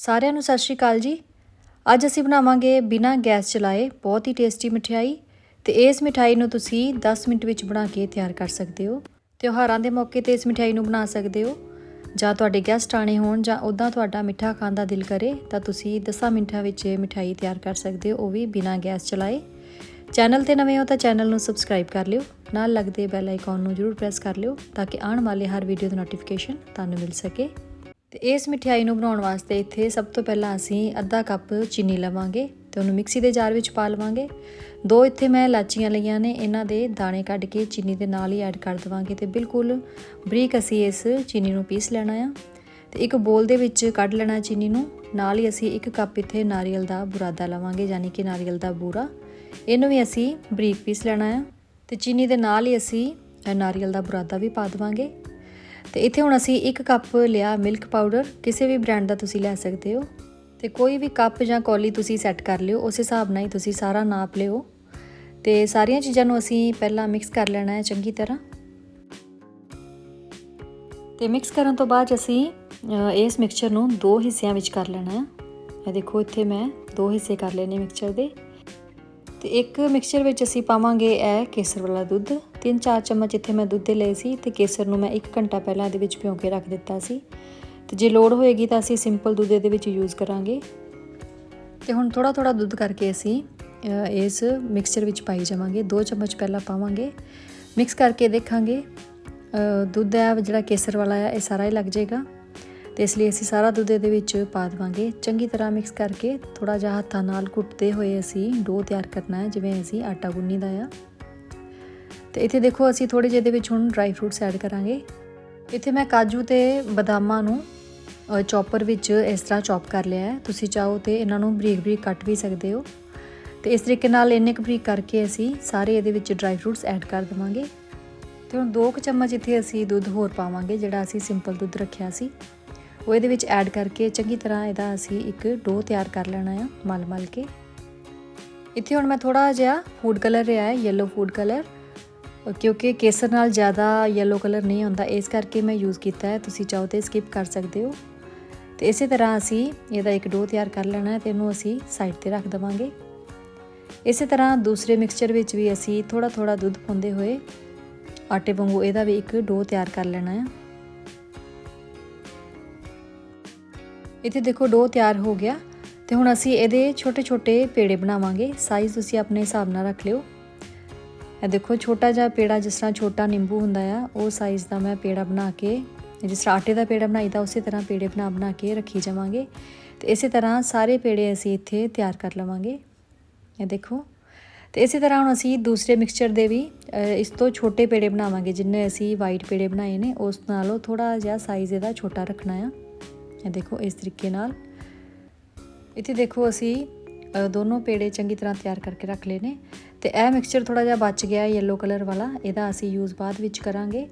ਸਾਰਿਆਂ ਨੂੰ ਸਤਿ ਸ਼੍ਰੀ ਅਕਾਲ ਜੀ। ਅੱਜ ਅਸੀਂ ਬਣਾਵਾਂਗੇ ਬਿਨਾਂ ਗੈਸ ਚਲਾਏ ਬਹੁਤ ਹੀ ਟੇਸਟੀ ਮਠਿਆਈ ਤੇ ਇਸ ਮਠਿਆਈ ਨੂੰ ਤੁਸੀਂ 10 ਮਿੰਟ ਵਿੱਚ ਬਣਾ ਕੇ ਤਿਆਰ ਕਰ ਸਕਦੇ ਹੋ। ਤਿਉਹਾਰਾਂ ਦੇ ਮੌਕੇ ਤੇ ਇਸ ਮਠਿਆਈ ਨੂੰ ਬਣਾ ਸਕਦੇ ਹੋ। ਜਾਂ ਤੁਹਾਡੇ ਗੈਸਟ ਆਣੇ ਹੋਣ ਜਾਂ ਉਦਾਂ ਤੁਹਾਡਾ ਮਿੱਠਾ ਖਾਣ ਦਾ ਦਿਲ ਕਰੇ ਤਾਂ ਤੁਸੀਂ 10 ਮਿੰਟਾਂ ਵਿੱਚ ਇਹ ਮਠਿਆਈ ਤਿਆਰ ਕਰ ਸਕਦੇ ਹੋ, ਉਹ ਵੀ ਬਿਨਾਂ ਗੈਸ ਚਲਾਏ। ਚੈਨਲ ਤੇ ਨਵੇਂ ਹੋ ਤਾਂ ਚੈਨਲ ਨੂੰ ਸਬਸਕ੍ਰਾਈਬ ਕਰ ਲਿਓ, ਨਾਲ ਲੱਗਦੇ ਬੈਲ ਆਈਕਨ ਨੂੰ ਜਰੂਰ ਪ੍ਰੈਸ ਕਰ ਲਿਓ ਤਾਂ ਕਿ ਆਉਣ ਵਾਲੇ ਹਰ ਵੀਡੀਓ ਦੀ ਨੋਟੀਫਿਕੇਸ਼ਨ ਤੁਹਾਨੂੰ ਮਿਲ ਸਕੇ। ਤੇ ਇਸ ਮਠਿਆਈ ਨੂੰ ਬਣਾਉਣ ਵਾਸਤੇ ਇੱਥੇ ਸਭ ਤੋਂ ਪਹਿਲਾਂ ਅਸੀਂ ਅੱਧਾ ਕੱਪ ਚੀਨੀ ਲਵਾਂਗੇ ਤੇ ਉਹਨੂੰ ਮਿਕਸੀ ਦੇ ਜਾਰ ਵਿੱਚ ਪਾ ਲਵਾਂਗੇ। ਦੋ ਇੱਥੇ ਮੈਂ ਇਲਾਚੀਆਂ ਲਈਆਂ ਨੇ, ਇਹਨਾਂ ਦੇ ਦਾਣੇ ਕੱਢ ਕੇ ਚੀਨੀ ਦੇ ਨਾਲ ਹੀ ਐਡ ਕਰ ਦਵਾਂਗੇ ਤੇ ਬਿਲਕੁਲ ਬਰੀਕ ਅਸੀਂ ਇਸ ਚੀਨੀ ਨੂੰ ਪੀਸ ਲੈਣਾ ਆ। ਤੇ ਇੱਕ ਬੋਲ ਦੇ ਵਿੱਚ ਕੱਢ ਲੈਣਾ ਚੀਨੀ ਨੂੰ, ਨਾਲ ਹੀ ਅਸੀਂ ਇੱਕ ਕੱਪ ਇੱਥੇ ਨਾਰੀਅਲ ਦਾ ਬੁਰਾਦਾ ਲਵਾਂਗੇ, ਯਾਨੀ ਕਿ ਨਾਰੀਅਲ ਦਾ ਬੂਰਾ। ਇਹਨੂੰ ਵੀ ਅਸੀਂ ਬਰੀਕ ਪੀਸ ਲੈਣਾ ਆ। ਤੇ ਚੀਨੀ ਦੇ ਨਾਲ ਹੀ ਅਸੀਂ ਨਾਰੀਅਲ ਦਾ ਬੁਰਾਦਾ ਵੀ ਪਾ ਦਵਾਂਗੇ। ਤੇ ਇੱਥੇ ਹੁਣ ਅਸੀਂ ਇੱਕ ਕੱਪ ਲਿਆ ਮਿਲਕ ਪਾਊਡਰ ਕਿਸੇ ਵੀ ਬ੍ਰਾਂਡ ਦਾ ਤੁਸੀਂ ਲੈ ਸਕਦੇ ਹੋ। ਤੇ ਕੋਈ ਵੀ ਕੱਪ ਜਾਂ ਕੌਲੀ ਤੁਸੀਂ ਸੈੱਟ ਕਰ ਲਿਓ, ਉਸ ਹਿਸਾਬ ਨਾਲ ਹੀ ਤੁਸੀਂ ਸਾਰਾ ਨਾਪ ਲਿਓ। ਤੇ ਸਾਰੀਆਂ ਚੀਜ਼ਾਂ ਨੂੰ ਅਸੀਂ ਪਹਿਲਾਂ ਮਿਕਸ ਕਰ ਲੈਣਾ ਹੈ ਚੰਗੀ ਤਰ੍ਹਾਂ। ਤੇ ਮਿਕਸ ਕਰਨ ਤੋਂ ਬਾਅਦ ਅਸੀਂ ਇਸ ਮਿਕਸਚਰ ਨੂੰ ਦੋ ਹਿੱਸਿਆਂ ਵਿੱਚ ਕਰ ਲੈਣਾ ਹੈ। ਇਹ ਦੇਖੋ, ਇੱਥੇ ਮੈਂ ਦੋ ਹਿੱਸੇ ਕਰ ਲਏ ਨੇ ਮਿਕਸਚਰ ਦੇ। ਤੇ ਇੱਕ ਮਿਕਸਚਰ ਵਿੱਚ ਅਸੀਂ ਪਾਵਾਂਗੇ ਇਹ ਕੇਸਰ ਵਾਲਾ ਦੁੱਧ। 3-4 ਚਮਚ ਇੱਥੇ ਮੈਂ ਦੁੱਧ ਦੇ ਲਏ ਸੀ ਤੇ ਕੇਸਰ ਨੂੰ ਮੈਂ 1 ਘੰਟਾ ਪਹਿਲਾਂ ਇਹਦੇ ਵਿੱਚ ਭਿਓ ਕੇ ਰੱਖ ਦਿੱਤਾ ਸੀ। ਤੇ ਜੇ ਲੋੜ ਹੋਏਗੀ ਤਾਂ ਅਸੀਂ ਸਿੰਪਲ ਦੁੱਧ ਇਹਦੇ ਵਿੱਚ ਯੂਜ਼ ਕਰਾਂਗੇ। ਤੇ ਹੁਣ ਥੋੜਾ ਥੋੜਾ ਦੁੱਧ ਕਰਕੇ ਅਸੀਂ ਇਸ ਮਿਕਸਚਰ ਵਿੱਚ ਪਾਈ ਜਾਵਾਂਗੇ। 2 ਚਮਚ ਪਹਿਲਾਂ ਪਾਵਾਂਗੇ। ਮਿਕਸ ਕਰਕੇ ਦੇਖਾਂਗੇ। ਦੁੱਧ ਹੈ, ਜਿਹੜਾ ਕੇਸਰ ਵਾਲਾ ਹੈ, ਇਹ ਸਾਰਾ ਹੀ ਲੱਗ ਜਾਏਗਾ। ਤੇ ਇਸ ਲਈ ਅਸੀਂ ਸਾਰਾ ਦੁੱਧ ਇਹਦੇ ਵਿੱਚ ਪਾ ਦੇਵਾਂਗੇ। ਚੰਗੀ ਤਰ੍ਹਾਂ ਮਿਕਸ ਕਰਕੇ ਥੋੜਾ ਜਿਹਾ ਹੱਥਾਂ ਨਾਲ ਕੁੱਟਦੇ ਹੋਏ ਅਸੀਂ ਡੋ ਤਿਆਰ ਕਰਨਾ ਹੈ, ਜਿਵੇਂ ਅਸੀਂ ਆਟਾ ਗੁੰਨੀ ਦਾ ਆ। ਤੇ ਇੱਥੇ ਦੇਖੋ ਅਸੀਂ ਥੋੜੇ ਜਿਹੇ ਦੇ ਵਿੱਚ ਹੁਣ ਡਰਾਈ ਫਰੂਟਸ ਐਡ ਕਰਾਂਗੇ। ਇੱਥੇ ਮੈਂ ਕਾਜੂ ਤੇ ਬਦਾਮਾਂ ਨੂੰ ਚੌਪਰ ਵਿੱਚ ਇਸ ਤਰ੍ਹਾਂ ਚੌਪ ਕਰ ਲਿਆ ਹੈ। ਤੁਸੀਂ ਚਾਹੋ ਤੇ ਇਹਨਾਂ ਨੂੰ ਬਰੀਕ ਬਰੀਕ ਕੱਟ ਵੀ ਸਕਦੇ ਹੋ। ਤੇ ਇਸ ਤਰੀਕੇ ਨਾਲ ਇੰਨੇ ਕੁ ਬਰੀਕ ਕਰਕੇ ਅਸੀਂ ਸਾਰੇ ਇਹਦੇ ਵਿੱਚ ਡਰਾਈ ਫਰੂਟਸ ਐਡ ਕਰ ਦੇਵਾਂਗੇ। ਤੇ ਹੁਣ 2 ਚਮਚ ਇੱਥੇ ਅਸੀਂ ਦੁੱਧ ਹੋਰ ਪਾਵਾਂਗੇ, ਜਿਹੜਾ ਅਸੀਂ ਸਿੰਪਲ ਦੁੱਧ ਰੱਖਿਆ ਸੀ। ਉਹ ਇਹਦੇ ਵਿੱਚ ਐਡ ਕਰਕੇ ਚੰਗੀ ਤਰ੍ਹਾਂ ਇਹਦਾ ਅਸੀਂ ਇੱਕ ਡੋ ਤਿਆਰ ਕਰ ਲੈਣਾ ਆ ਮਲ ਮਲ ਕੇ। ਇੱਥੇ ਹੁਣ ਮੈਂ ਥੋੜਾ ਜਿਹਾ ਫੂਡ ਕਲਰ ਰਿਹਾ ਹੈ ਯੈਲੋ ਫੂਡ ਕਲਰ ਕਿਉਂਕਿ ਕੇਸਰ ਨਾਲ ਜ਼ਿਆਦਾ ਯੈਲੋ ਕਲਰ ਨਹੀਂ ਹੁੰਦਾ, ਇਸ ਕਰਕੇ ਮੈਂ ਯੂਜ਼ ਕੀਤਾ ਹੈ, ਤੁਸੀਂ ਚਾਹੋ ਤੇ ਸਕਿਪ ਕਰ ਸਕਦੇ ਹੋ। ਤੇ ਇਸੇ ਤਰ੍ਹਾਂ ਅਸੀਂ ਇਹਦਾ ਇੱਕ ਡੋ ਤਿਆਰ ਕਰ ਲੈਣਾ ਹੈ ਤੇ ਇਹਨੂੰ ਅਸੀਂ ਸਾਈਡ ਤੇ ਰੱਖ ਦਵਾਂਗੇ। ਇਸੇ ਤਰ੍ਹਾਂ ਦੂਸਰੇ ਮਿਕਸਚਰ ਵਿੱਚ ਵੀ ਅਸੀਂ ਥੋੜਾ ਥੋੜਾ ਦੁੱਧ ਪਾਉਂਦੇ ਹੋਏ ਆਟੇ ਵਾਂਗੂ ਇਹਦਾ ਵੀ ਇੱਕ ਡੋ ਤਿਆਰ ਕਰ ਲੈਣਾ ਹੈ। ਇੱਥੇ ਦੇਖੋ ਡੋ ਤਿਆਰ ਹੋ ਗਿਆ ਤੇ ਹੁਣ ਅਸੀਂ ਇਹਦੇ ਛੋਟੇ-ਛੋਟੇ ਪੇੜੇ ਬਣਾਵਾਂਗੇ। ਸਾਈਜ਼ ਤੁਸੀਂ ਆਪਣੇ ਹਿਸਾਬ ਨਾਲ ਰੱਖ ਲਿਓ। ਇਹ ਦੇਖੋ, ਛੋਟਾ ਜਿਹਾ ਪੇੜਾ ਜਿਸ ਤਰ੍ਹਾਂ ਛੋਟਾ ਨਿੰਬੂ ਹੁੰਦਾ ਆ, ਉਹ ਸਾਈਜ਼ ਦਾ ਮੈਂ ਪੇੜਾ ਬਣਾ ਕੇ, ਜਿਸ ਤਰ੍ਹਾਂ ਆਟੇ ਦਾ ਪੇੜਾ ਬਣਾਈਦਾ ਉਸੇ ਤਰ੍ਹਾਂ ਪੇੜੇ ਬਣਾ ਬਣਾ ਕੇ ਰੱਖੀ ਜਾਵਾਂਗੇ। ਤੇ ਇਸੇ ਤਰ੍ਹਾਂ ਸਾਰੇ ਪੇੜੇ ਅਸੀਂ ਇੱਥੇ ਤਿਆਰ ਕਰ ਲਵਾਂਗੇ। ਇਹ ਦੇਖੋ, ਤੇ ਇਸੇ ਤਰ੍ਹਾਂ ਹੁਣ ਅਸੀਂ ਦੂਸਰੇ ਮਿਕਸਚਰ ਦੇ ਵੀ ਇਸ ਤੋਂ ਛੋਟੇ ਪੇੜੇ ਬਣਾਵਾਂਗੇ, ਜਿੰਨੇ ਅਸੀਂ ਵਾਈਟ ਪੇੜੇ ਬਣਾਏ ਨੇ, ਉਸ ਨਾਲੋਂ ਥੋੜਾ ਜਿਹਾ ਸਾਈਜ਼ ਇਹਦਾ ਛੋਟਾ ਰੱਖਣਾ ਆ। ਇਹ ਦੇਖੋ, ਇਸ ਤਰੀਕੇ ਨਾਲ। ਇੱਥੇ ਦੇਖੋ ਅਸੀਂ ਦੋਨੋਂ ਪੇੜੇ ਚੰਗੀ ਤਰ੍ਹਾਂ ਤਿਆਰ ਕਰਕੇ ਰੱਖ ਲਏ ਨੇ। ਤੇ ਇਹ ਮਿਕਸਚਰ ਥੋੜਾ ਜਿਹਾ ਬਚ ਗਿਆ ਯੈਲੋ ਕਲਰ ਵਾਲਾ, ਇਹਦਾ ਅਸੀਂ ਯੂਜ਼ ਬਾਅਦ ਵਿੱਚ ਕਰਾਂਗੇ।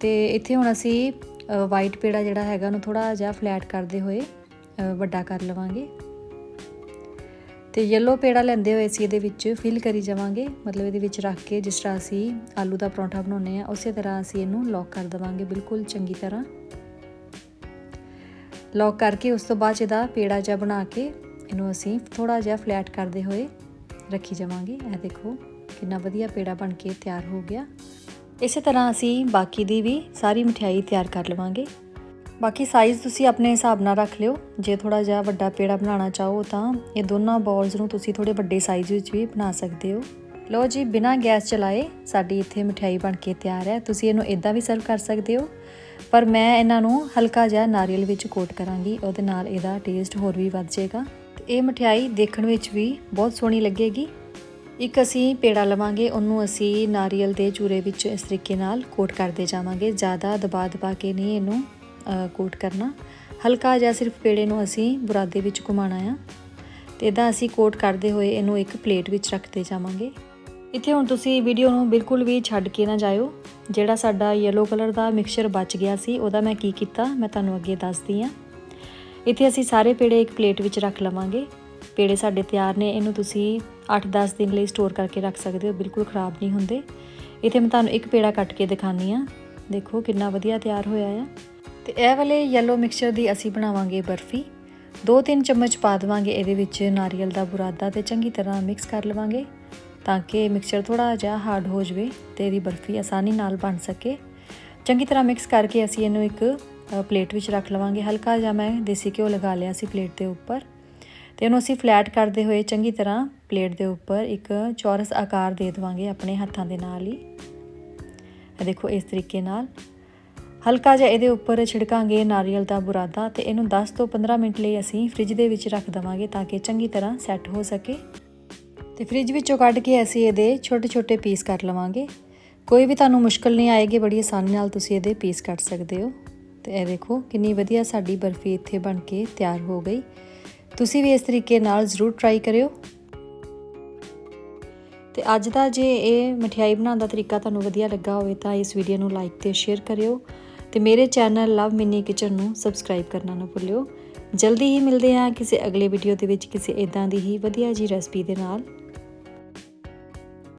ਤੇ ਇੱਥੇ ਹੁਣ ਅਸੀਂ ਵਾਈਟ ਪੇੜਾ ਜਿਹੜਾ ਹੈਗਾ ਉਹਨੂੰ ਥੋੜਾ ਜਿਹਾ ਫਲੈਟ ਕਰਦੇ ਹੋਏ ਵੱਡਾ ਕਰ ਲਵਾਂਗੇ। ਤੇ ਯੈਲੋ ਪੇੜਾ ਲੈਂਦੇ ਹੋਏ ਅਸੀਂ ਇਹਦੇ ਵਿੱਚ ਫਿਲ ਕਰੀ ਜਾਵਾਂਗੇ, ਮਤਲਬ ਇਹਦੇ ਵਿੱਚ ਰੱਖ ਕੇ ਜਿਸ ਤਰ੍ਹਾਂ ਅਸੀਂ ਆਲੂ ਦਾ ਪਰੌਂਠਾ ਬਣਾਉਂਦੇ ਆ ਉਸੇ ਤਰ੍ਹਾਂ ਅਸੀਂ ਇਹਨੂੰ ਲੌਕ ਕਰ ਦਵਾਂਗੇ ਬਿਲਕੁਲ ਚੰਗੀ ਤਰ੍ਹਾਂ। ਲੌਕ ਕਰਕੇ ਉਸ ਤੋਂ ਬਾਅਦ 'ਚ ਇਹਦਾ ਪੇੜਾ ਜਿਹਾ ਬਣਾ ਕੇ ਇਹਨੂੰ ਅਸੀਂ ਥੋੜਾ ਜਿਹਾ ਫਲੈਟ ਕਰਦੇ ਹੋਏ ਰੱਖੀ ਜਾਵਾਂਗੀ। ਇਹ ਦੇਖੋ, ਕਿੰਨਾ ਵਧੀਆ ਪੇੜਾ ਬਣ ਕੇ ਤਿਆਰ ਹੋ ਗਿਆ। ਇਸੇ ਤਰ੍ਹਾਂ ਅਸੀਂ ਬਾਕੀ ਦੀ ਵੀ ਸਾਰੀ ਮਠਿਆਈ ਤਿਆਰ ਕਰ ਲਵਾਂਗੇ। ਬਾਕੀ ਸਾਈਜ਼ ਤੁਸੀਂ ਆਪਣੇ ਹਿਸਾਬ ਨਾਲ ਰੱਖ ਲਿਓ। ਜੇ ਥੋੜਾ ਜਿਹਾ ਵੱਡਾ ਪੇੜਾ ਬਣਾਉਣਾ ਚਾਹੋ ਤਾਂ ਇਹ ਦੋਨਾਂ ਬਾਲਸ ਨੂੰ ਤੁਸੀਂ ਥੋੜੇ ਵੱਡੇ ਸਾਈਜ਼ ਵਿੱਚ ਵੀ ਬਣਾ ਸਕਦੇ ਹੋ। ਲਓ ਜੀ, ਬਿਨਾਂ ਗੈਸ ਚਲਾਏ ਸਾਡੀ ਇੱਥੇ ਮਠਿਆਈ ਬਣ ਕੇ ਤਿਆਰ ਹੈ। ਤੁਸੀਂ ਇਹਨੂੰ ਇਦਾਂ ਵੀ ਸਰਵ ਕਰ ਸਕਦੇ ਹੋ। ਪਰ ਮੈਂ ਇਹਨਾਂ ਨੂੰ ਹਲਕਾ ਜਿਹਾ ਨਾਰੀਅਲ ਵਿੱਚ ਕੋਟ ਕਰਾਂਗੀ। ਉਹਦੇ ਨਾਲ ਇਹਦਾ ਟੇਸਟ ਹੋਰ ਵੀ ਵੱਧ ਜਾਏਗਾ। ਇਹ ਮਠਿਆਈ ਦੇਖਣ ਵਿੱਚ ਵੀ ਬਹੁਤ ਸੋਹਣੀ ਲੱਗੇਗੀ। ਇੱਕ ਅਸੀਂ ਪੇੜਾ ਲਵਾਂਗੇ, ਉਹਨੂੰ ਅਸੀਂ ਨਾਰੀਅਲ ਦੇ ਚੂਰੇ ਵਿੱਚ ਇਸ ਤਰੀਕੇ ਨਾਲ ਕੋਟ ਕਰਦੇ ਜਾਵਾਂਗੇ। ਜ਼ਿਆਦਾ ਦਬਾ ਦਬਾ ਕੇ ਨਹੀਂ ਇਹਨੂੰ ਕੋਟ ਕਰਨਾ। ਹਲਕਾ ਜਿਹਾ ਸਿਰਫ ਪੇੜੇ ਨੂੰ ਅਸੀਂ ਬੁਰਾਦੇ ਵਿੱਚ ਘੁਮਾਉਣਾ ਆ। ਤੇ ਇਦਾਂ ਅਸੀਂ ਕੋਟ ਕਰਦੇ ਹੋਏ ਇਹਨੂੰ ਇੱਕ ਪਲੇਟ ਵਿੱਚ ਰੱਖਦੇ ਜਾਵਾਂਗੇ। ਇੱਥੇ ਹੁਣ ਤੁਸੀਂ ਵੀਡੀਓ ਨੂੰ ਬਿਲਕੁਲ ਵੀ ਛੱਡ ਕੇ ਨਾ ਜਾਇਓ। ਜਿਹੜਾ ਸਾਡਾ ਯੈਲੋ ਕਲਰ ਦਾ ਮਿਕਸਚਰ ਬਚ ਗਿਆ ਸੀ, ਉਹਦਾ ਮੈਂ ਕੀ ਕੀਤਾ, ਮੈਂ ਤੁਹਾਨੂੰ ਅੱਗੇ ਦੱਸਦੀ ਆ ਇੱਥੇ ਅਸੀਂ ਸਾਰੇ ਪੇੜੇ ਇੱਕ ਪਲੇਟ ਵਿੱਚ ਰੱਖ ਲਵਾਂਗੇ। ਪੇੜੇ ਸਾਡੇ ਤਿਆਰ ਨੇ, ਇਹਨੂੰ ਤੁਸੀਂ 8-10 ਦਿਨ ਲਈ ਸਟੋਰ ਕਰਕੇ ਰੱਖ ਸਕਦੇ ਹੋ, ਬਿਲਕੁਲ ਖਰਾਬ ਨਹੀਂ ਹੁੰਦੇ। ਇੱਥੇ ਮੈਂ ਤੁਹਾਨੂੰ ਇੱਕ ਪੇੜਾ ਕੱਟ ਕੇ ਦਿਖਾਨੀ ਆ ਦੇਖੋ ਕਿੰਨਾ ਵਧੀਆ ਤਿਆਰ ਹੋਇਆ ਆ। ਤੇ ਇਹ ਵਾਲੇ ਯੈਲੋ ਮਿਕਸਚਰ ਦੀ ਅਸੀਂ ਬਣਾਵਾਂਗੇ ਬਰਫੀ। 2-3 ਚਮਚ ਪਾ ਦੇਵਾਂਗੇ ਇਹਦੇ ਵਿੱਚ ਨਾਰੀਅਲ ਦਾ ਬੁਰਾਦਾ ਤੇ ਚੰਗੀ ਤਰ੍ਹਾਂ ਮਿਕਸ ਕਰ ਲਵਾਂਗੇ ਤਾਂ ਕਿ ਮਿਕਸਚਰ ਥੋੜਾ ਜਿਹਾ ਹਾਰਡ ਹੋ ਜਾਵੇ ਤੇ ਇਹਦੀ ਬਰਫੀ ਆਸਾਨੀ ਨਾਲ ਬਣ ਸਕੇ। ਚੰਗੀ ਤਰ੍ਹਾਂ ਮਿਕਸ ਕਰਕੇ ਅਸੀਂ ਇਹਨੂੰ ਇੱਕ ਪਲੇਟ ਵਿੱਚ ਰੱਖ ਲਵਾਂਗੇ। ਹਲਕਾ ਜਿਹਾ ਮੈਂ ਦੇਸੀ ਘਿਓ ਲਗਾ ਲਿਆ ਸੀ ਪਲੇਟ ਦੇ ਉੱਪਰ। ਤੇ ਇਹਨੂੰ ਅਸੀਂ ਫਲੈਟ ਕਰਦੇ ਹੋਏ ਚੰਗੀ ਤਰ੍ਹਾਂ ਪਲੇਟ ਦੇ ਉੱਪਰ ਇੱਕ ਚੌਰਸ ਆਕਾਰ ਦੇ ਦੇਵਾਂਗੇ ਆਪਣੇ ਹੱਥਾਂ ਦੇ ਨਾਲ ਹੀ। ਦੇਖੋ ਇਸ ਤਰੀਕੇ ਨਾਲ। ਹਲਕਾ ਜਿਹਾ ਇਹਦੇ ਉੱਪਰ ਛਿੜਕਾਂਗੇ ਨਾਰੀਅਲ ਦਾ ਬੁਰਾਦਾ ਤੇ ਇਹਨੂੰ 10 ਤੋਂ 15 ਮਿੰਟ ਲਈ ਅਸੀਂ ਫ੍ਰਿਜ ਦੇ ਵਿੱਚ ਰੱਖ ਦਵਾਂਗੇ ਤਾਂ ਕਿ ਚੰਗੀ ਤਰ੍ਹਾਂ ਸੈੱਟ ਹੋ ਸਕੇ। ਤੇ ਫ੍ਰਿਜ ਵਿੱਚੋਂ ਕੱਢ ਕੇ ਅਸੀਂ ਇਹਦੇ ਛੋਟੇ-ਛੋਟੇ ਪੀਸ ਕੱਟ ਲਵਾਂਗੇ। ਕੋਈ ਵੀ ਤੁਹਾਨੂੰ ਮੁਸ਼ਕਲ ਨਹੀਂ ਆਏਗੀ, ਬੜੀ ਆਸਾਨੀ ਨਾਲ ਤੁਸੀਂ ਇਹਦੇ ਪੀਸ ਕੱਟ ਸਕਦੇ ਹੋ। ਤੇ ਇਹ ਦੇਖੋ ਕਿੰਨੀ ਵਧੀਆ ਸਾਡੀ ਬਰਫੀ ਇੱਥੇ ਬਣ ਕੇ ਤਿਆਰ ਹੋ ਗਈ। ਤੁਸੀਂ ਵੀ ਇਸ ਤਰੀਕੇ ਨਾਲ ਜ਼ਰੂਰ ਟਰਾਈ ਕਰਿਓ। ਤੇ ਅੱਜ ਦਾ ਜੇ ਇਹ ਮਠਿਆਈ ਬਣਾਉਣ ਦਾ ਤਰੀਕਾ ਤੁਹਾਨੂੰ ਵਧੀਆ ਲੱਗਾ ਹੋਵੇ ਤਾਂ ਇਸ ਵੀਡੀਓ ਨੂੰ ਲਾਈਕ ਤੇ ਸ਼ੇਅਰ ਕਰਿਓ। ਤੇ ਮੇਰੇ ਚੈਨਲ ਲਵ ਮਿੰਨੀ ਕਿਚਨ ਨੂੰ ਸਬਸਕ੍ਰਾਈਬ ਕਰਨਾ ਨਾ ਭੁੱਲਿਓ। ਜਲਦੀ ਹੀ ਮਿਲਦੇ ਹਾਂ ਕਿਸੇ ਅਗਲੇ ਵੀਡੀਓ ਦੇ ਵਿੱਚ ਕਿਸੇ ਇਦਾਂ ਦੀ ਹੀ ਵਧੀਆ ਜੀ ਰੈਸਪੀ ਦੇ ਨਾਲ।